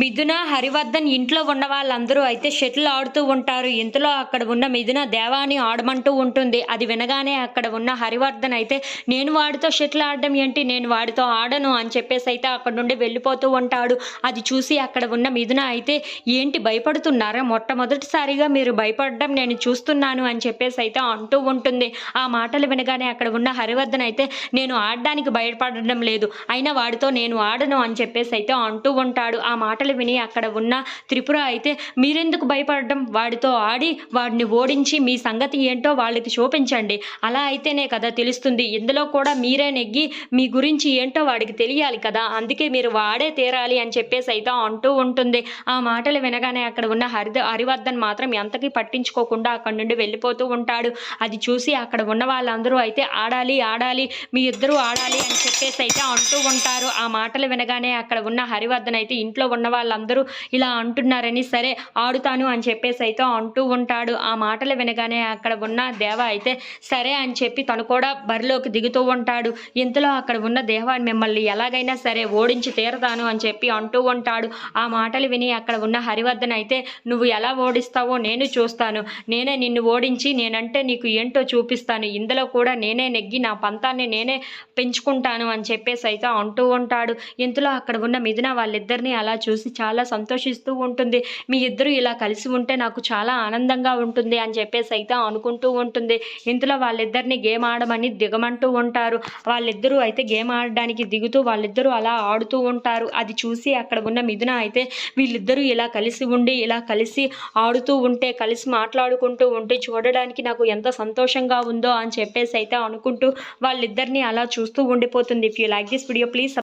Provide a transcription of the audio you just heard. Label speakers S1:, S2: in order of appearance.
S1: మిథున హరివర్ధన్ ఇంట్లో ఉన్న వాళ్ళందరూ అయితే షటిల్ ఆడుతూ ఉంటారు. ఇంతలో అక్కడ ఉన్న మిథున దేవాని ఆడమంటూ ఉంటుంది. అది వినగానే అక్కడ ఉన్న హరివర్ధన్ అయితే నేను వాడితో షటిల్ ఆడడం ఏంటి? నేను వాడితో ఆడను అని చెప్పేసి అయితే అక్కడ నుండి వెళ్ళిపోతూ ఉంటాడు. అది చూసి అక్కడ ఉన్న మిథున అయితే ఏంటి భయపడుతున్నారా? మొట్టమొదటిసారిగా మీరు భయపడడం నేను చూస్తున్నాను అని చెప్పేసి అయితే అంటూ ఉంటుంది. ఆ మాటలు వినగానే అక్కడ ఉన్న హరివర్ధన్ అయితే నేను ఆడడానికి భయపడడం లేదు. అయినా వాడితో నేను ఆడను అని చెప్పేసి అయితే అంటూ ఉంటాడు. ఆ మాట మాటలు విని అక్కడ ఉన్న త్రిపుర అయితే మీరెందుకు భయపడడం? వాడితో ఆడి వాడిని ఓడించి మీ సంగతి ఏంటో వాళ్ళకి చూపించండి. అలా అయితేనే కదా తెలుస్తుంది. ఇందులో కూడా మీరే నెగ్గి మీ గురించి ఏంటో వాడికి తెలియాలి కదా. అందుకే మీరు వాడే తీరాలి అని చెప్పేసి అయితే అంటూ ఉంటుంది. ఆ మాటలు వినగానే అక్కడ ఉన్న హరిద హరివర్ధన్ మాత్రం ఎంతకీ పట్టించుకోకుండా అక్కడ నుండి వెళ్ళిపోతూ ఉంటాడు. అది చూసి అక్కడ ఉన్న వాళ్ళందరూ అయితే ఆడాలి ఆడాలి మీ ఇద్దరు ఆడాలి అని చెప్పేసి అయితే అంటూ ఉంటారు. ఆ మాటలు వినగానే అక్కడ ఉన్న హరివర్ధన్ అయితే ఇంట్లో ఉన్న వాళ్ళందరూ ఇలా అంటున్నారని సరే ఆడుతాను అని చెప్పేసి అయితే అంటూ ఉంటాడు. ఆ మాటలు వినగానే అక్కడ ఉన్న దేవ అయితే సరే అని చెప్పి తను కూడా బరిలోకి దిగుతూ ఉంటాడు. ఇంతలో అక్కడ ఉన్న దేవాన్ని మిమ్మల్ని ఎలాగైనా సరే ఓడించి తీరతాను అని చెప్పి అంటూ ఉంటాడు. ఆ మాటలు విని అక్కడ ఉన్న హరివర్ధన్ అయితే నువ్వు ఎలా ఓడిస్తావో నేను చూస్తాను. నేనే నిన్ను ఓడించి నేనంటే నీకు ఏంటో చూపిస్తాను. ఇందులో కూడా నేనే నెగ్గి నా పంతాన్ని నేనే పెంచుకుంటాను అని చెప్పేసి అయితే అంటూ ఉంటాడు. ఇంతలో అక్కడ ఉన్న మిథున వాళ్ళిద్దరిని అలా చూసి చాలా సంతోషిస్తూ ఉంటుంది. మీ ఇద్దరు ఇలా కలిసి ఉంటే నాకు చాలా ఆనందంగా ఉంటుంది అని చెప్పేసి అయితే అనుకుంటూ ఉంటుంది. ఇంతలో వాళ్ళిద్దరిని గేమ్ ఆడమని దిగమంటూ ఉంటారు. వాళ్ళిద్దరూ అయితే గేమ్ ఆడడానికి దిగుతూ వాళ్ళిద్దరూ అలా ఆడుతూ ఉంటారు. అది చూసి అక్కడ ఉన్న మిథున అయితే వీళ్ళిద్దరూ ఇలా కలిసి ఉండి ఇలా కలిసి ఆడుతూ ఉంటే కలిసి మాట్లాడుకుంటూ ఉంటే చూడడానికి నాకు ఎంత సంతోషంగా ఉందో అని చెప్పేసి అయితే అనుకుంటూ వాళ్ళిద్దరిని అలా చూస్తూ ఉండిపోతుంది. If you like this video please